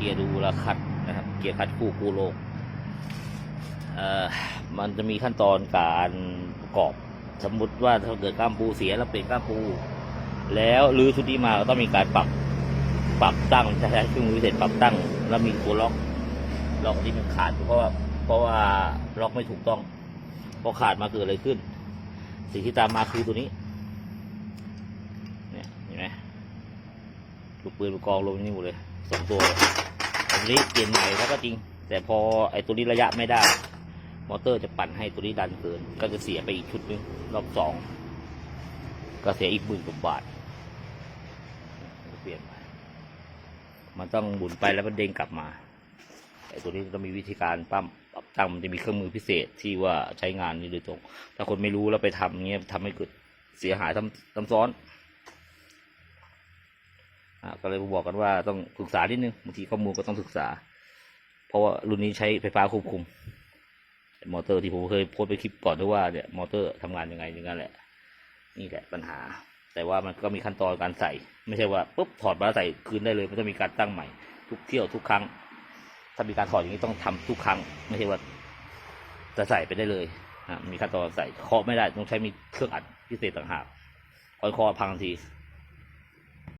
เกียร์ดูแลวคัดนะครับ เกียร์คัดคู่คู่โลกเอ่อมันจะมีขั้นตอนการประกอบ สมมุติว่าถ้าเกิดก้ามปูเสียแล้วเปลี่ยนก้ามปู แล้วรื้อชุดนี้มาก็ต้องมีการปรับปรับตั้งใช้เครื่องมือพิเศษปรับตั้ง แล้วมีตัวล็อกล็อกที่มันขาดเพราะว่าเพราะว่าล็อกไม่ถูกต้องพอขาดมาเกิดอะไรขึ้น สิ่งที่ตามมาคือตัวนี้เนี่ยเห็นไหมลูกปืนลูกกองลงนี่หมดเลยสองตัว เลยอันนี้เปลี่ยนใหม่แล้วก็จริง แต่พอไอ้ตัวนี้ระยะไม่ได้ มอเตอร์จะปั่นให้ตัวนี้ดันเกิน ก็จะเสียไปอีกชุดนึงรอบสองก็เสียอีกหมื่นกว่าบาทเปลี่ยนใหม่มันต้องหมุนไปแล้วมันเด้งกลับมาไอ้ตัวนี้ต้องมีวิธีการปั้มปรับตั้งมันจะมีเครื่องมือพิเศษที่ว่าใช้งานนี่โดยตรง ถ้าคนไม่รู้แล้วไปทำเงี้ยทำให้เกิดเสียหายทำทำซ้อน ก็เลยบอกกันว่าต้องศึกษานิดนึงบางทีข้อมูลก็ต้องศึกษา เพราะว่ารุ่นนี้ใช้ไฟฟ้าควบคุม มอเตอร์ที่ผมเคยโพสไปคลิปก่อนด้วยว่าเนี่ยมอเตอร์ทำงานยังไงอย่างนั้นแหละ นี่แหละปัญหา แต่ว่ามันก็มีขั้นตอนการใส่ ไม่ใช่ว่าปุ๊บถอดมาใส่คืนได้เลย มันต้องมีการตั้งใหม่ ทุกเที่ยวทุกครั้ง ถ้ามีการถอดอย่างนี้ต้องทำทุกครั้ง ไม่ใช่ว่าจะใส่ไปได้เลยมีขั้นตอนใส่เคาะไม่ได้ต้องใช้มีเครื่องอัดพิเศษต่างหากคอยคาะพังที